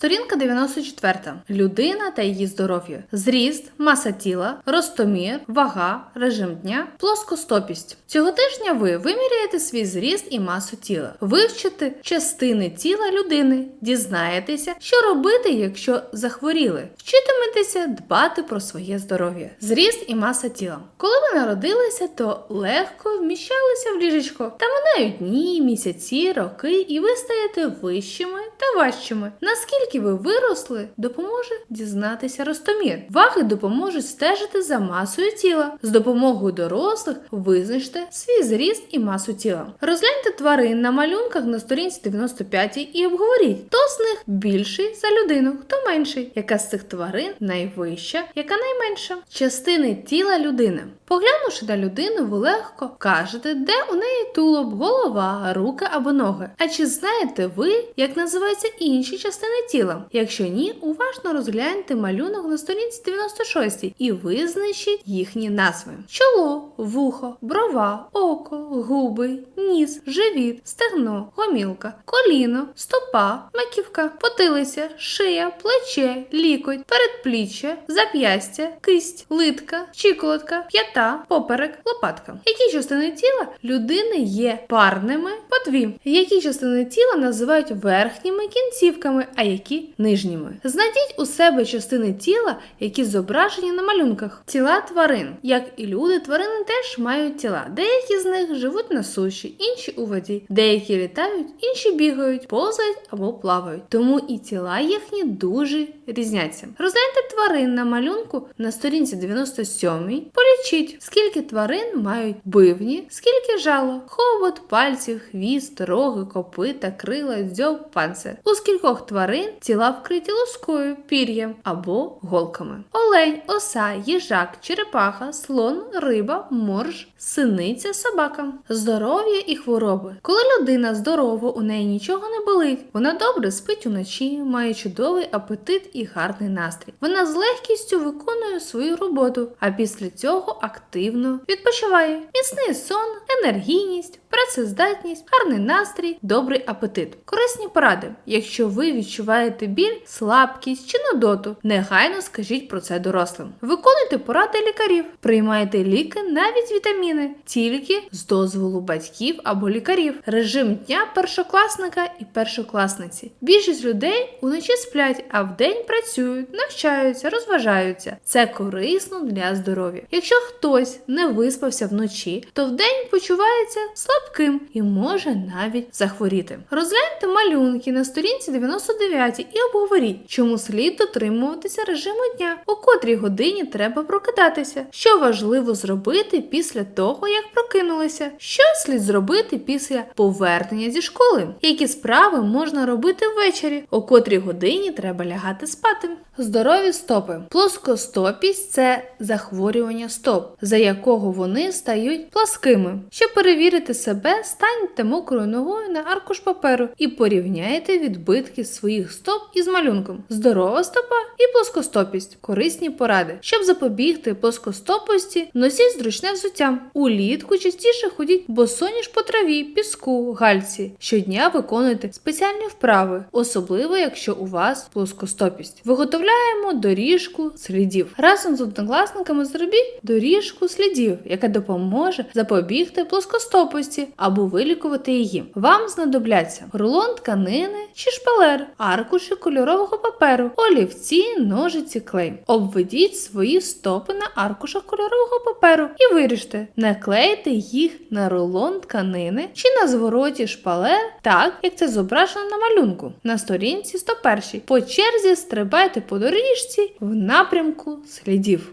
Сторінка 94. Людина та її здоров'я. Зріст, маса тіла, ростомір, вага, режим дня, плоскостопість. Цього тижня ви виміряєте свій зріст і масу тіла, вивчите частини тіла людини, дізнаєтеся, що робити, якщо захворіли, вчитиметеся дбати про своє здоров'я. Зріст і маса тіла. Коли ви народилися, то легко вміщалися в ліжечко. Та минають дні, місяці, роки, і ви стаєте вищими та важчими. Наскільки ви виросли, допоможе дізнатися ростомір. Ваги допоможуть стежити за масою тіла. З допомогою дорослих визначте свій зріст і масу тіла. Розгляньте тварин на малюнках на сторінці 95 і обговоріть, хто з них більший за людину, хто менший, яка з цих тварин найвища, яка найменша. Частини тіла людини. Поглянувши на людину, ви легко кажете, де у неї тулуб, голова, руки або ноги. А чи знаєте ви, як називаються інші частини тіла? Якщо ні, уважно розгляньте малюнок на сторінці 96 і визначіть їхні назви: чоло, вухо, брова, око, губи, ніс, живіт, стегно, гомілка, коліно, стопа, маківка, потилиця, шия, плече, лікоть, передпліччя, зап'ястя, кисть, литка, щиколотка, п'ята, поперек, лопатка. Які частини тіла людини є парними по дві? Які частини тіла називають верхніми кінцівками, а які нижніми? Знайдіть у себе частини тіла, які зображені на малюнках. Тіла тварин, як і люди, тварини теж мають тіла. Деякі з них живуть на суші, інші у воді, деякі літають, інші бігають, повзають або плавають. Тому і тіла їхні дуже різняться. Розгляньте тварин на малюнку на сторінці 97. Полічіть, скільки тварин мають бивні, скільки жало, хобот, пальців, хвіст, роги, копита, крила, дзьоб, панцир. У скількох тварин тіла вкриті лоскою, пір'ям або голками. Олень, оса, їжак, черепаха, слон, риба, морж, синиця, собака. Здоров'я і хвороби. Коли людина здорова, у неї нічого не болить. Вона добре спить уночі, має чудовий апетит і гарний настрій. Вона з легкістю виконує свою роботу, а після цього активно відпочиває. Міцний сон, енергійність, працездатність, гарний настрій, добрий апетит. Корисні поради. Якщо ви відчуваєте біль, слабкість чи нудоту, негайно скажіть про це дорослим. Виконуйте поради лікарів, приймайте ліки, навіть вітаміни, тільки з дозволу батьків або лікарів. Режим дня першокласника і першокласниці. Більшість людей уночі сплять, а вдень працюють, навчаються, розважаються. Це корисно для здоров'я. Якщо хтось не виспався вночі, то вдень почувається слабким і може навіть захворіти. Розгляньте малюнки на сторінці 99 і обговоріть, чому слід дотримуватися режиму дня, у котрій годині треба прокидатися, що важливо зробити після того, як прокинулися, що слід зробити після повернення зі школи, які справи можна робити ввечері, у котрій годині треба лягати спати. Здорові стопи. Плоскостопість це захворювання стоп, за якого вони стають пласкими. Щоб перевірити себе, станьте мокрою ногою на аркуш паперу і порівняйте відбитки своїх стоп із малюнком. Здорова стопа і плоскостопість. Корисні поради. Щоб запобігти плоскостопості, носіть зручне взуття. Улітку частіше ходіть босоніж по траві, піску, гальці. Щодня виконуйте спеціальні вправи, особливо якщо у вас плоскостопість. Виготовляємо доріжку слідів. Разом з однокласниками зробіть доріжку слідів, яка допоможе запобігти плоскостопості або вилікувати її. Вам знадобляться рулон тканини чи шпалер, аркуші кольорового паперу, олівці, ножиці, клей. Обведіть свої стопи на аркушах кольорового паперу і виріжте, наклейте їх на рулон тканини чи на звороті шпалер, так як це зображено на малюнку на сторінці 101. По черзі стрибайте по доріжці в напрямку слідів.